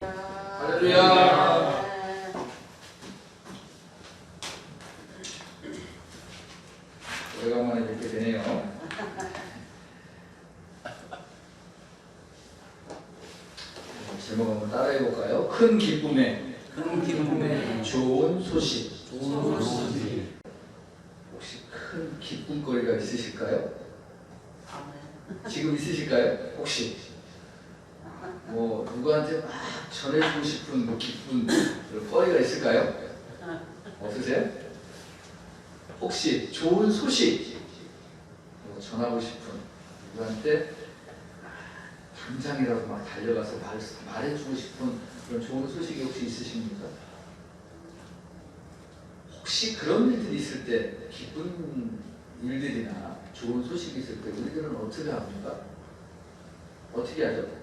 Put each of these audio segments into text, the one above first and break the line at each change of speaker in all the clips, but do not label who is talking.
할렐루야. 오래간만에 뵙게 되네요. 제목 한번 따라해 볼까요? 큰 기쁨에
큰 기쁨에
좋은 소식.
좋은 소식
혹시 큰 기쁨거리가 있으실까요? 지금 있으실까요? 혹시 뭐 누구한테 막 전해주고 싶은 뭐 기쁜 거리가 있을까요? 없으세요? 혹시 좋은 소식 뭐 전하고 싶은 누구한테 당장이라도 막 달려가서 말, 말해주고 싶은 그런 좋은 소식이 혹시 있으십니까? 혹시 그런 일들이 있을 때 기쁜 일들이나 좋은 소식이 있을 때 우리들은 어떻게 합니까? 어떻게 하죠?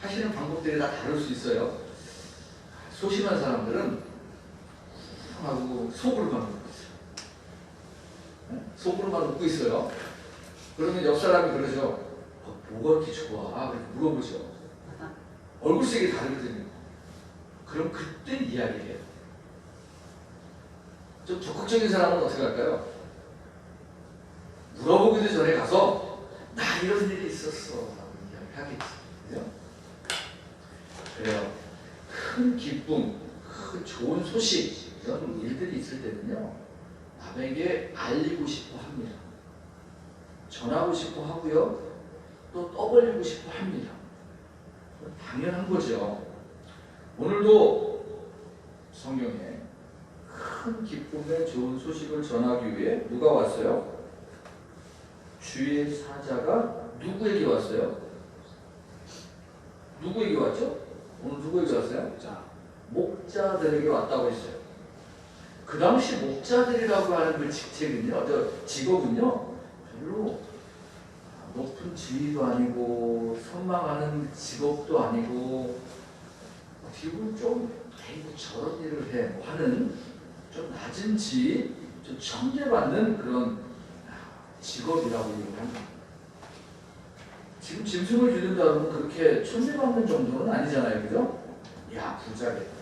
하시는 방법들이 다 다를 수 있어요. 소심한 사람들은 하고 속으로만 웃고 있어요. 네? 속으로만 웃고 있어요. 그러면 옆 사람이 그러죠. 어, 뭐가 이렇게 좋아? 그렇게 물어보죠. 얼굴색이 다르거든요. 그럼 그때 이야기해요. 좀 적극적인 사람은 어떻게 할까요? 물어보기도 전에 가서 나 이런 일이 있었어 라고 이야기하겠지 그래요 큰 기쁨 큰 좋은 소식 이런 일들이 있을 때는요 남에게 알리고 싶어 합니다 전하고 싶어 하고요 또 떠벌리고 싶어 합니다 당연한 거죠 오늘도 성경에 큰 기쁨의 좋은 소식을 전하기 위해 누가 왔어요? 주의 사자가 누구에게 왔어요? 누구에게 왔죠? 오늘 누구에게 왔어요?
자
목자들에게 왔다고 했어요. 그 당시 목자들이라고 하는 그 직책은요, 저 직업은요, 별로 높은 지위도 아니고 선망하는 직업도 아니고 어떻게 좀 에이구 저런 일을 해 뭐 하는 좀 낮은 지위, 좀 천대받는 그런 직업이라고 얘기를 합니다. 지금 짐승을 기른다 그러면 그렇게 천대받는 정도는 아니잖아요, 그죠? 야 부자겠다,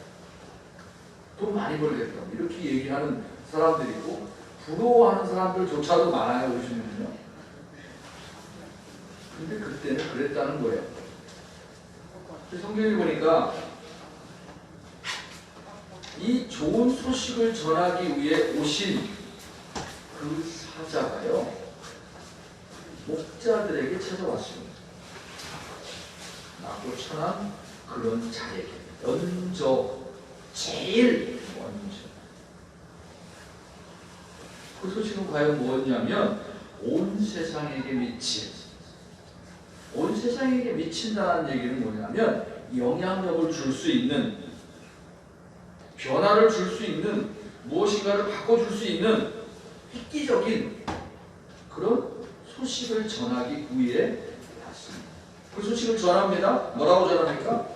돈 많이 벌겠다 이렇게 얘기하는 사람들이 있고 부러워하는 사람들조차도 많아요, 요즘은요. 근데 그때는 그랬다는 거예요. 성경에 보니까 이 좋은 소식을 전하기 위해 오신 그 사자가요 목자들에게 찾아왔습니다. 천한 그런 자에게 먼저 제일 먼저. 그 소식은 과연 뭐였냐면 온 세상에게 미친. 온 세상에게 미친다는 얘기는 뭐냐면 영향력을 줄 수 있는 변화를 줄 수 있는 무엇인가를 바꿔줄 수 있는 획기적인 그런 소식을 전하기 위해 왔 그 소식을 전합니다. 뭐라고 전합니까?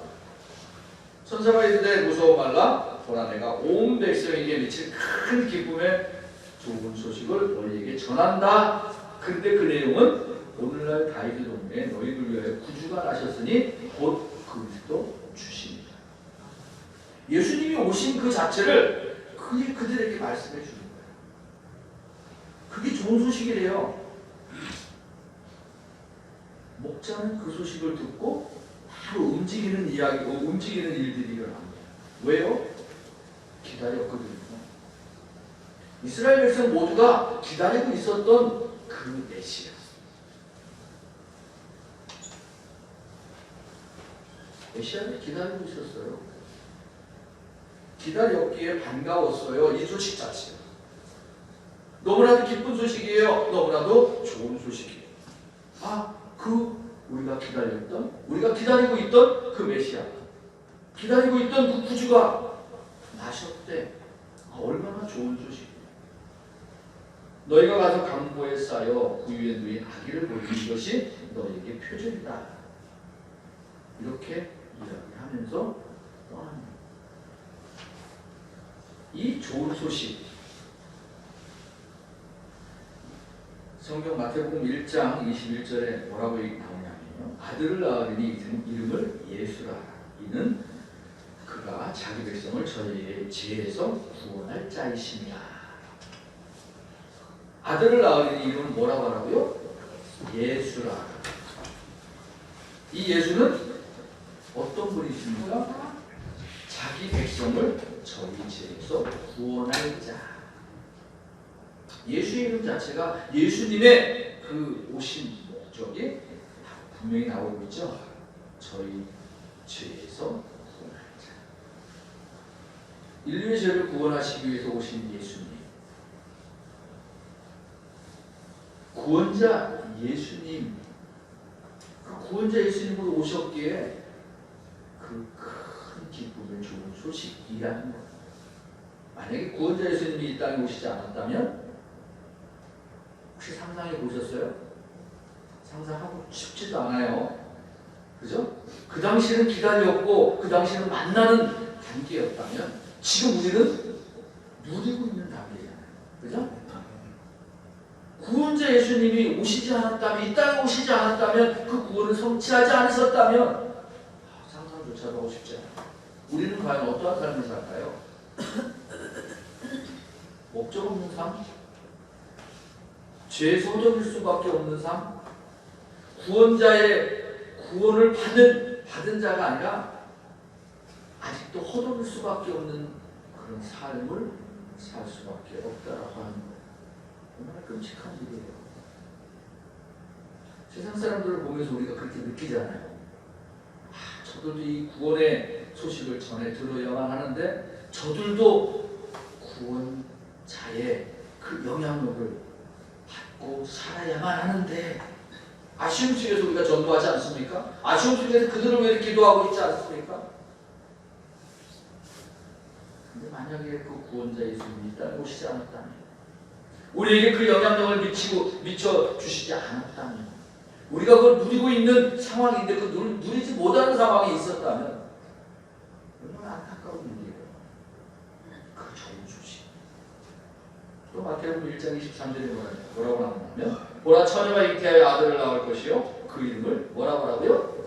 천사가 이르되 무서워 말라 보라 내가 온 백성에게 미칠 큰 기쁨의 좋은 소식을 너희에게 전한다. 근데 그 내용은 오늘날 다윗의 동네에 너희를 위하여 구주가 나셨으니 곧 그리스도 주십니다. 예수님이 오신 그 자체를 그게 그들에게 말씀해 주는 거예요. 그게 좋은 소식이래요. 목자는 그 소식을 듣고 바로 움직이는 이야기, 어, 움직이는 일들이 일어납니다. 왜요? 기다렸거든요. 이스라엘 백성 모두가 기다리고 있었던 그 메시아. 메시아를 기다리고 있었어요. 기다렸기에 반가웠어요. 이 소식 자체. 너무나도 기쁜 소식이에요. 너무나도 좋은 소식이에요. 아, 그 우리가 기다렸던, 우리가 기다리고 있던 그 메시아, 기다리고 있던 그 구주가 나셨대. 아, 얼마나 좋은 소식이에요. 너희가 가서 강보에 쌓여 그 위에 누이 아기를 보이는 것이 너희에게 표적이다. 이렇게 이야기하면서. 이 좋은 소식 성경 마태복음 1장 21절에 뭐라고 나오냐면요. 아들을 낳으리니 이름을 예수라. 이는 그가 자기 백성을 저희의 죄에서 구원할 자이십니다. 아들을 낳으니 이름은 뭐라고 하라고요? 예수라. 이 예수는 어떤 분이십니까? 자기 백성을 저희 죄에서 구원할 자. 예수의 이름 자체가 예수님의 그 오신 목적이 분명히 나오고 있죠. 저희 죄에서 구원할 자. 인류의 죄를 구원하시기 위해서 오신 예수님. 구원자 예수님. 그 구원자 예수님으로 오셨기에 그 큰 기쁨을 좋은 소식이라는 것. 만약에 구원자 예수님이 이 땅에 오시지 않았다면 혹시 상상해 보셨어요? 상상하고 싶지도 않아요. 그죠? 그 당시는 기다렸고 그 당시는 만나는 단계였다면 지금 우리는 누리고 있는 단계잖아요. 그죠? 구원자 예수님이 오시지 않았다면 이 땅에 오시지 않았다면 그 구원을 성취하지 않으셨다면 아, 상상조차도 하고 싶지 않아요. 우리는 과연 어떠한 삶을 살까요? 목적 없는 삶? 죄 소적일 수밖에 없는 삶? 구원자의 구원을 받은 받은 자가 아니라 아직도 허덕일 수밖에 없는 그런 삶을 살 수밖에 없다라고 하는 것. 얼마나 끔찍한 일이에요. 세상 사람들을 보면서 우리가 그렇게 느끼잖아요. 아, 저들도 이 구원의 소식을 전해 들어야만 하는데 저들도 구원자의 그 영향력을 받고 살아야만 하는데 아쉬움 속에서 우리가 전도하지 않습니까? 아쉬움 속에서 그들을 왜 기도하고 있지 않습니까? 근데 만약에 그 구원자 예수님이 이 땅에 오시지 않았다면 우리에게 그 영향력을 미치고 미쳐 주시지 않았다면 우리가 그걸 누리고 있는 상황인데 그 누, 누리지 못하는 상황이 있었다면 얼마나 안타까운 일이에요. 그 좋은 소식. 또 마태복음 1장 23절에 뭐라고 나오냐면 보라 처녀가 잉태하여 아들을 낳을 것이요 그 이름을 뭐라고 하라고요?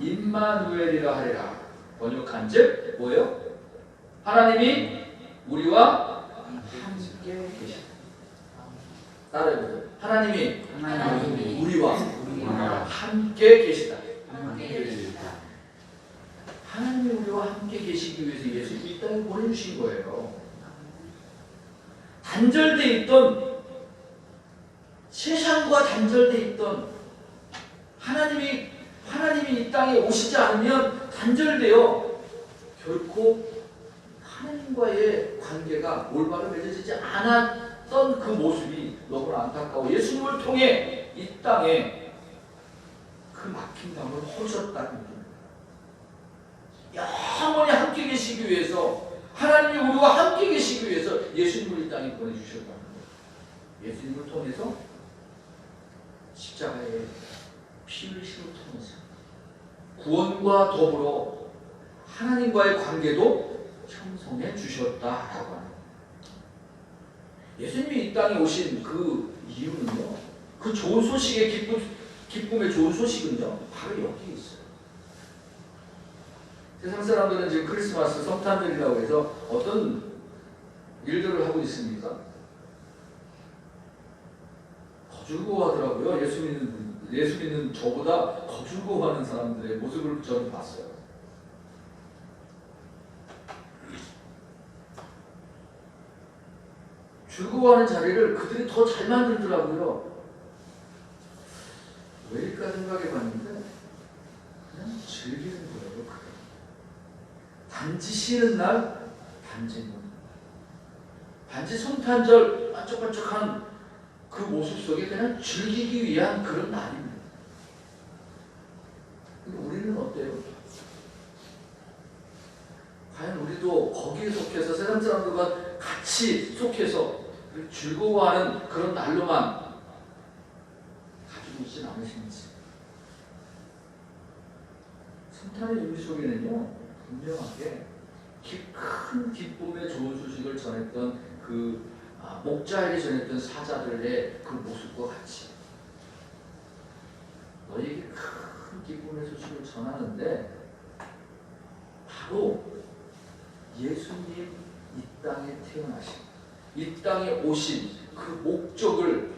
임마누엘이라 하리라. 번역한 즉 뭐예요? 하나님이 우리와 함께 계시다. 따라해보세요. 하나님이
하나님이
우리와
우리와
함께 계시다. 하나님이 우리와 함께 계시기 위해서 예수님이 이 땅에 보내주신 거예요. 단절돼 있던 세상과 단절돼 있던 하나님이 하나님이 이 땅에 오시지 않으면 단절되어 결코 하나님과의 관계가 올바로 맺어지지 않았던 그 모습이 너무나 안타까워 예수님을 통해 이 땅에 그 막힌 담을 허셨다는 겁니다. 영원히 함께 계시기 위해서 하나님이 우리와 함께 계시기 위해서 예수님을 이 땅에 보내주셨다는 거예요. 예수님을 통해서 십자가의 피 흘리심을 통해서 구원과 더불어 하나님과의 관계도 형성해 주셨다라고 하는. 예수님이 이 땅에 오신 그 이유는요. 그 좋은 소식의 기쁨, 기쁨의 좋은 소식은요. 바로 여기에 있어요. 세상 사람들은 지금 크리스마스 성탄절이라고 해서 어떤 일들을 하고 있습니까? 더 즐거워하더라고요. 예수 믿는 분- 예수 믿는 저보다 더 즐거워하는 사람들의 모습을 저는 봤어요. 즐거워하는 자리를 그들이 더 잘 만들더라고요. 왜일까 생각해 봤는데 그냥 즐기는 거예요. 단지 쉬는 날 단지 문 단지 성탄절 반짝반짝한 그 모습 속에 그냥 즐기기 위한 그런 날입니다. 우리는 어때요? 과연 우리도 거기에 속해서 세상 사람들과 같이 속해서 즐거워하는 그런 날로만 가지고 있지는 않으신지. 성탄의 의미 속에는요, 분명하게 기- 큰 기쁨의 좋은 소식을 전했던 그 아, 목자에게 전했던 사자들의 그 모습과 같이 너에게 큰 기쁨의 소식을 전하는데 바로 예수님 이 땅에 태어나신 이 땅에 오신 그 목적을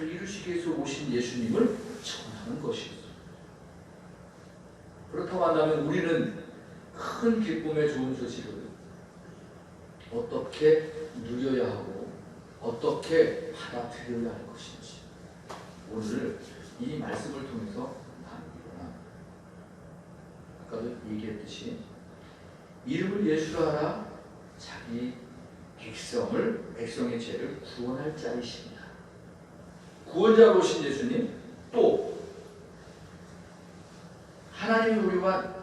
이루시기 위해서 오신 예수님을 전하는. 그렇다 고 한다면 우리는 큰 기쁨의 좋은 소식을 어떻게 누려야 하고 어떻게 받아들여야 할 것인지 오늘 이 말씀을 통해서 나누기로나 아까도 얘기했듯이 이름을 예수로 하라 자기 백성을 백성의 죄를 구원할 자이십니다. 구원자로 오신 예수님 또 하나님이 우리와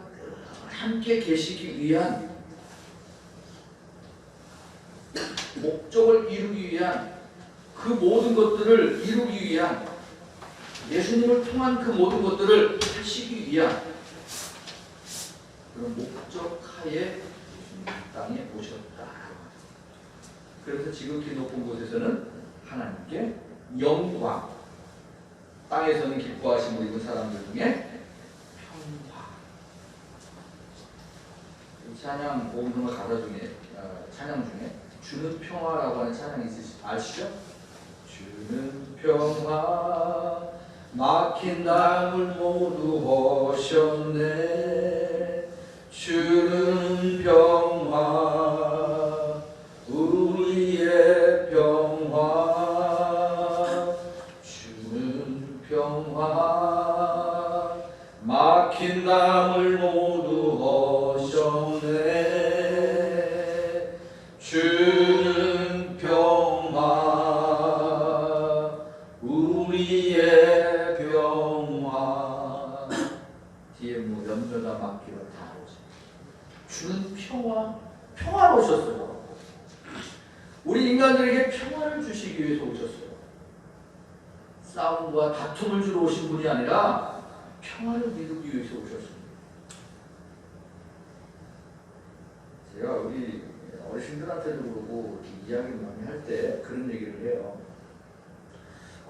함께 계시기 위한 목적을 이루기 위한 그 모든 것들을 이루기 위한 예수님을 통한 그 모든 것들을 하시기 위한 그런 목적 하에 땅에 오셨다. 그래서 지극히 높은 곳에서는 하나님께 영광, 땅에서는 기뻐하심을 입은 사람들 중에 평화. 이 찬양 오음성의 가사 중에 어, 찬양 중에 주는 평화라고 하는 찬양이 있으시 아시죠? 주는 평화 막힌 땅을 모두 오셨네 주는 평화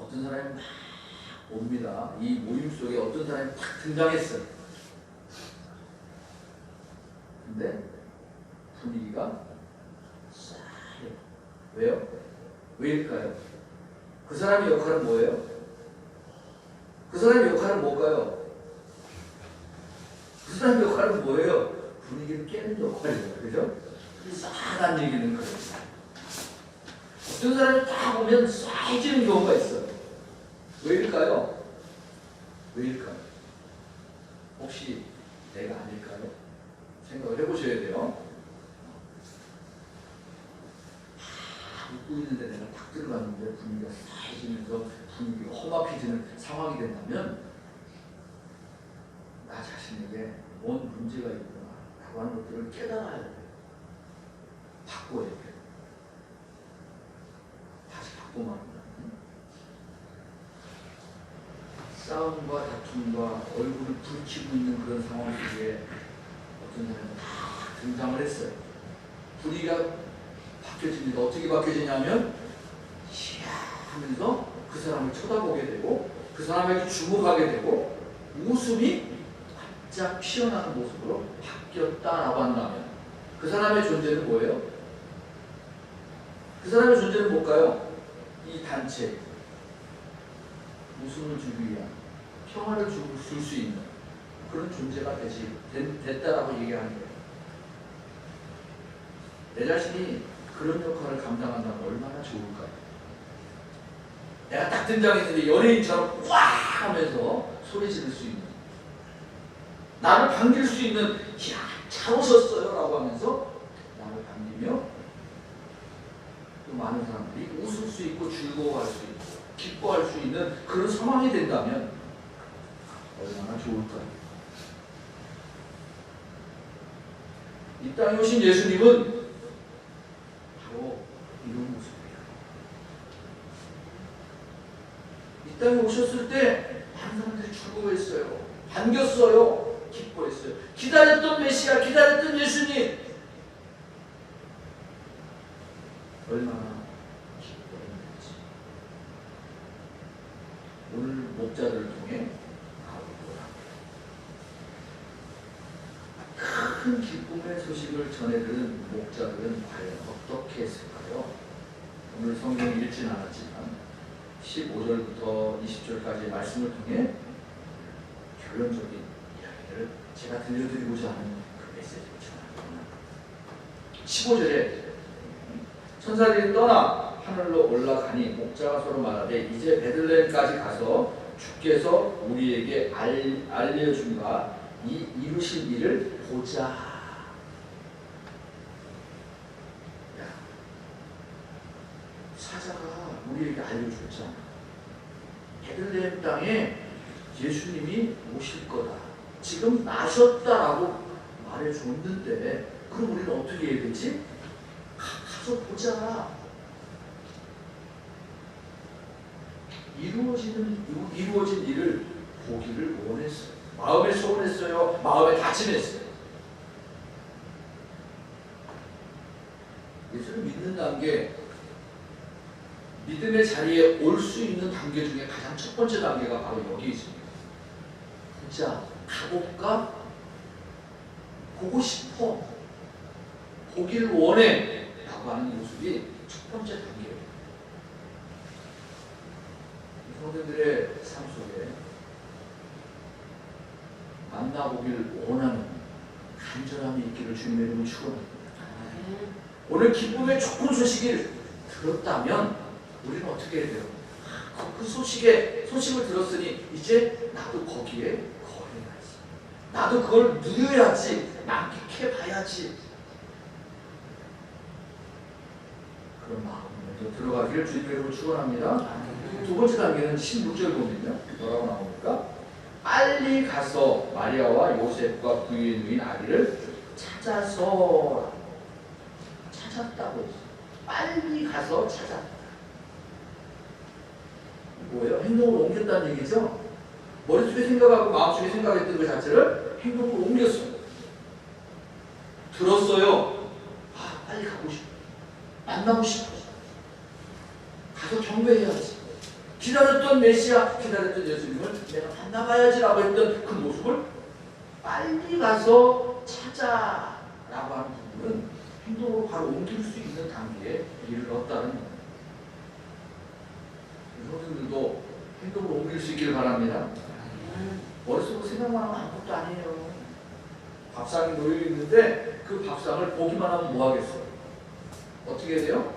어떤 사람이 막 옵니다. 이 모임 속에 어떤 사람이 탁 등장했어요. 근데 분위기가 싸해요. 왜요? 왜일까요? 그 사람의 역할은 뭐예요? 그 사람의 역할은 뭘까요? 그 사람의 역할은 뭐예요? 분위기를 깨는 역할이에요. 그죠? 이 싸한 얘기는 그래요. 어떤 사람이 딱 오면 싸해지는 경우가 있어요. 왜일까요? 왜일까요? 혹시 내가 아닐까요? 생각을 해보셔야 돼요. 웃고 있는데 내가 딱 들어갔는데 분위기가 싸해지면서 분위기가 험악해지는 상황이 된다면 나 자신에게 뭔 문제가 있구나 라고 하는 것들을 깨달아야 돼요. 바꿔야 돼요. 다시 바꾸면 안 돼요. 싸움과 다툼과 얼굴을 붉히고 있는 그런 상황 속에 어떤 사람이 딱 등장을 했어요. 분위기가 바뀌어집니다. 어떻게 바뀌어지냐면 이야 하면서 그 사람을 쳐다보게 되고 그 사람에게 주목하게 되고 웃음이 활짝 피어나는 모습으로 바뀌었다라고 한다면 그 사람의 존재는 뭐예요? 그 사람의 존재는 뭘까요? 이 단체 웃음을 주기 위한 평화를 줄 수 있는 그런 존재가 되지 됐- 됐다라고 얘기하는 거예요. 내 자신이 그런 역할을 감당한다면 얼마나 좋을까요? 내가 딱 등장했는데 연예인처럼 와 하면서 소리 지를 수 있는 나를 반길 수 있는 야잘 오셨어요 라고 하면서 나를 반기며 또 많은 사람들이 웃을 수 있고 즐거워할 수 있고 기뻐할 수 있는 그런 상황이 된다면 얼마나 좋을까요? 이 땅에 오신 예수님은 바로 이런 모습이에요. 이 땅에 오셨을 때 많은 사람들이 즐거워했어요. 반겼어요. 기뻐했어요. 기다렸던 메시아, 기다렸던 예수님. 얼마나 기뻐했는지. 오늘 목자들을 통해 알아보라. 큰 기쁨의 소식을 전해들은 목자들은 과연 어떻게 했을까요? 오늘 성경이 읽진 않았지만 15절부터 20절까지의 말씀을 통해 결론적인 이야기를 제가 들려드리고자 하는 그 메시지를 전합니다. 15절에 천사들이 떠나 하늘로 올라가니 목자가 서로 말하되 이제 베들레헴까지 가서 주께서 우리에게 알, 알려준 바 이 이루신 일을 보자. 야, 사자가 우리에게 알려줬잖아. 베들레헴 땅에 예수님이 오실 거다. 지금 나셨다라고 말해줬는데 그럼 우리는 어떻게 해야 되지? 가- 가서 보자. 이루어지는 이루어진 일을 보기를 원했어요. 마음에 소원했어요. 마음에 다짐했어요. 예수를 믿는 단계, 믿음의 자리에 올 수 있는 단계 중에 가장 첫 번째 단계가 바로 여기 있습니다. 보자, 가볼까? 보고 싶어. 보기를 원해. 라고 하는 모습이 첫 번째 단계예요. 성도들의 삶 속에 만나보기를 원하는 간절함이 있기를 주님의 이름으로 축원합니다. 오늘 기쁨의 좋은 소식을 들었다면 우리는 어떻게 해야 돼요? 그- 그 소식에 소식을 들었으니 이제 나도 거기에 거해야지. 나도 그걸 누려야지. 만끽해 봐야지. 그런 마음으로 들어가기를 주님의 이름으로 축원합니다. 두 번째 단계는 16절 보면요. 뭐라고 나옵니까? 빨리 가서 마리아와 요셉과 누인 아기를 찾아서 찾았다고. 빨리 가서 찾았다. 뭐예요? 행동으로 옮겼다는 얘기죠? 머릿속에 생각하고 마음속에 생각했던 그 자체를 행동으로 옮겼어요. 들었어요. 아, 빨리 가고 싶어. 만나고 싶어. 가서 경배해야지. 기다렸던 메시아, 기다렸던 예수님을 내가 만나봐야지라고 했던 그 모습을 빨리 가서 찾아라고 하는 부분은 행동으로 바로 옮길 수 있는 단계에 이르렀다는 여러분들도 행동으로 옮길 수 있기를 바랍니다. 머릿속으로 생각만 하면 아무것도 아니에요. 밥상이 놓여 있는데 그 밥상을 보기만 하면 뭐 하겠어요? 어떻게 해야 돼요?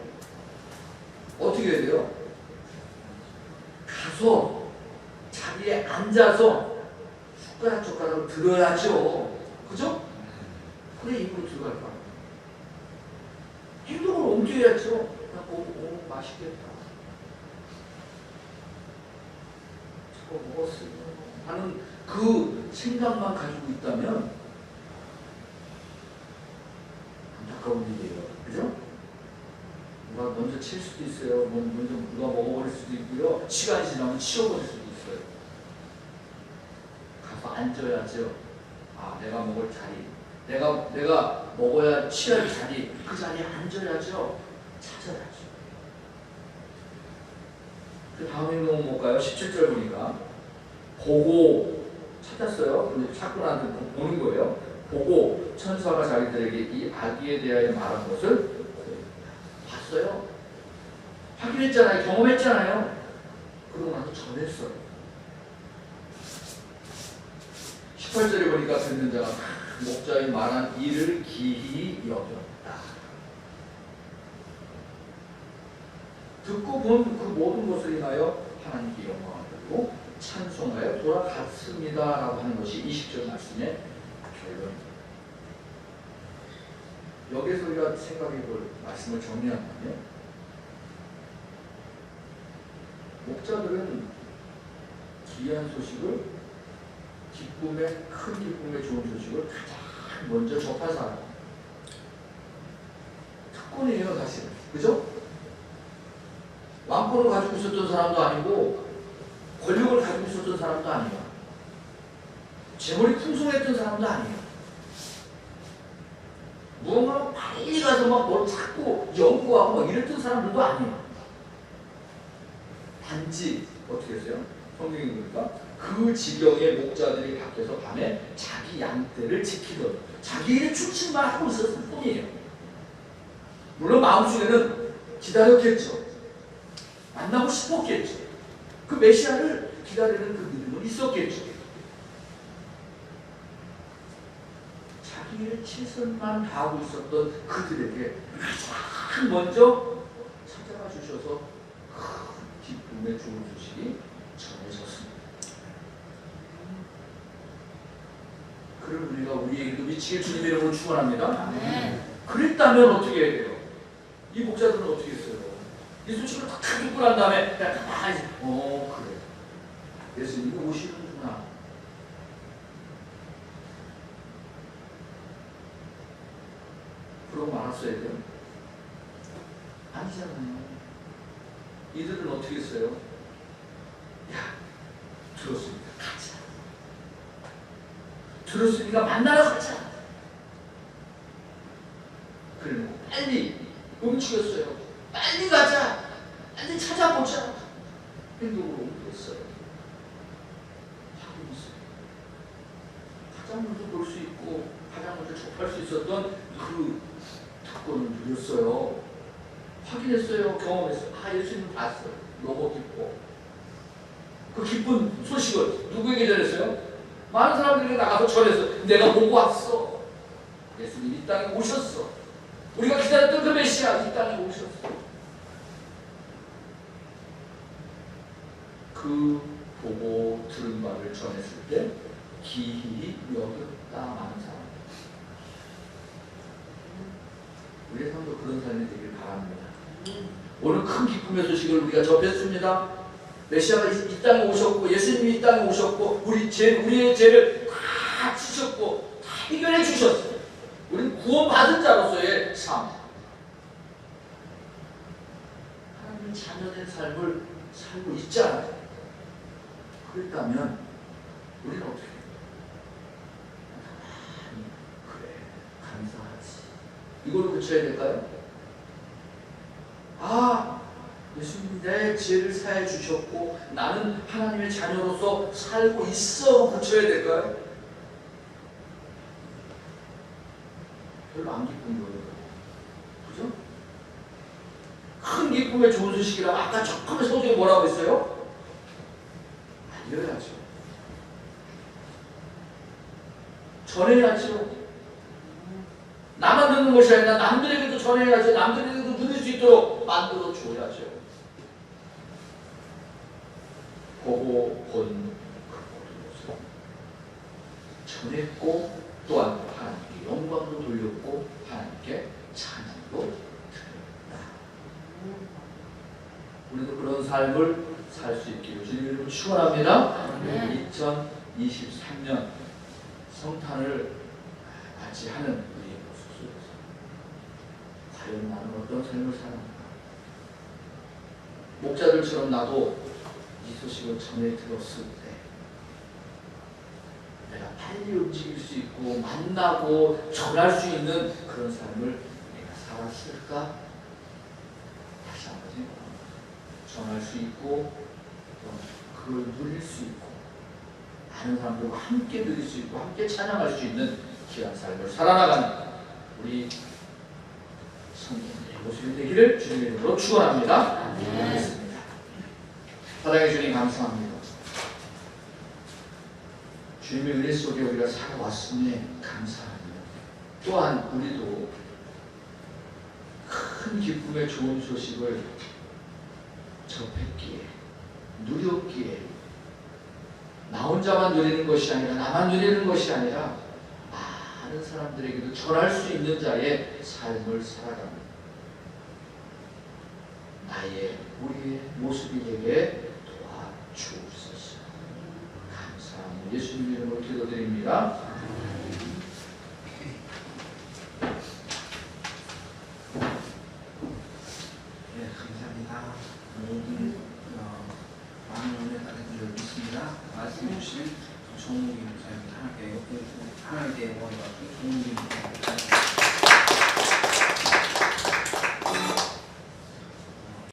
어떻게 해야 돼요? 가서 자리에 앉아서 숟가락 젓가락을 들어야죠. 그죠? 그래 입으로 들어갈 거야. 행동을 옮겨야죠. 그냥 보고 오 맛있겠다. 저거 먹었으면 하는 그 생각만 가지고 있다면 안타까운 일이에요. 그죠? 누가 먼저 칠 수도 있어요. 먼- 먼저 누가 먹어버릴 수도 있고요. 시간이 지나면 치워버릴 수도 있어요. 가서 앉아야죠. 아, 내가 먹을 자리. 내가, 내가 먹어야 취할 자리. 그 자리에 앉아야죠. 찾아야죠. 그 다음 행동은 뭘까요? 17절 보니까. 보고 찾았어요. 근데 찾고 나한테 보는 거예요. 보고 천사가 자기들에게 이 아기에 대하여 말한 것을 봤어요. 확인했잖아요. 경험했잖아요. 그러고 나서 전했어요. 18절에 보니까 듣는 자가 목자의 말한 일을 기히 여겼다. 듣고 본 그 모든 것을 인하여 하나님께 영광을 돌리고 찬송하여 돌아갔습니다 라고 하는 것이 20절 말씀의 결론입니다. 여기서 우리가 생각해 볼 말씀을 정리한다면 목자들은 귀한 소식을 기쁨의 큰 기쁨의 좋은 소식을 가장 먼저 접한 사람 특권이에요 사실 그죠? 왕권을 가지고 있었던 사람도 아니고 권력을 가지고 있었던 사람도 아니에요 재물이 풍성했던 사람도 아니에요 무언가 빨리 가서 막 뭘 찾고 연구하고 막 이랬던 사람들도 아니에요. 단지 어떻게 했어요? 성경에 보니까 그 지경의 목자들이 밖에서 밤에 자기 양떼를 지키던 자기의 출신만 하고 있었을 뿐이에요. 물론 마음속에는 기다렸겠죠. 만나고 싶었겠죠. 그 메시아를 기다리는 그 믿음은 있었겠죠. 자기의 최선만 다하고 있었던 그들에게 가장 먼저 찾아가 주셔서 큰 기쁨의 좋은 소식이 전해졌습니다. 그를 우리가 우리에게도 미치게 주님의 이름으로 축원합니다.
아멘.
그랬다면 어떻게 해야 돼요? 이 목자들은 어떻게 했어요? 이 소식을 다 듣고 난 다음에 그냥 가만히. 어 그래 예수님이 오시는구나 그러고 말았어야 돼요? 아니잖아요 이들은 어떻게 했어요? 야 들었으니까 가자 들었으니까 만나러 가자 그리고 빨리 움직였어요. 빨리 가자. 빨리 찾아보자. 행동으로 옮겼어요. 확인했어요. 가장 먼저 볼 수 있고 가장 먼저 접할 수 있었던 그 특권을 누렸어요. 확인했어요. 경험했어요. 아 예수님 봤어요. 너무 기뻐. 그 기쁜 소식을 누구에게 전했어요? 많은 사람들에게 나가서 전했어. 내가 보고 왔어. 예수님 이 땅에 오셨어. 우리가 기다렸던 그 메시아 이 땅에 오셨어. 그 보고 들은 바를 전했을 때 기히 여겼다 많은 사람. 우리의 삶도 그런 삶이 되길 바랍니다. 오늘 큰 기쁨의 소식을 우리가 접했습니다. 메시아가 이, 이 땅에 오셨고 예수님이 이 땅에 오셨고 우리 죄 우리의 죄를 다 지셨고 다 해결해 주셨어요. 우리는 구원받은 자로서의 삶. 하나님의 자녀된 삶을 살고 있잖아요. 그랬다면 우리는 어떻게 해요? 가만히 그래 감사하지. 그쳐야 될까요? 아 예수님이 내 죄를 사해 주셨고 나는 하나님의 자녀로서 살고 있어로 고쳐야 될까요? 별로 안 기쁜 거예요. 그죠? 큰 기쁨의 좋은 소식이라 아까 조금의 소중히 뭐라고 했어요? 알려야죠. 전해야죠. 나만 듣는 것이 아니라 남들에게도 전해야죠. 남들에게도 누릴 수 있도록 만들어 줘야죠. 보고 본그 모든 것을 전했고 또한 하나님께 영광도 돌렸고 하나님께 찬양도 드렸다. 우리도 그런 삶을 살 수 있기를 주님 이름으로 축원합니다.
아멘.
2023년 성탄을 같이 하는 우리의 모습 속에서 과연 나는 어떤 삶을 사는가? 목자들처럼 나도 이 소식을 전해 들었을 때 내가 빨리 움직일 수 있고 만나고 전할 수 있는 그런 삶을 내가 살았을까? 다시 한번 생각합니다. 전할 수 있고 또 그걸 누릴 수 있고 많은 사람들과 함께 누릴 수 있고 함께 찬양할 수 있는 귀한 삶을 살아나가는 우리 모습이 되기를 주님의 이름으로 축원합니다. 사랑해 주님 감사합니다. 주님의 은혜 속에 우리가 살아왔음에 감사합니다. 또한 우리도 큰 기쁨의 좋은 소식을 접했기에 누렸기에 나 혼자만 누리는 것이 아니라 나만 누리는 것이 아니라 많은 사람들에게도 전할 수 있는 자의 삶을 살아갑니다. 나의 우리의 모습이 되게 도와주옵소서. 감사합니다. 예수님 이름으로 기도드립니다.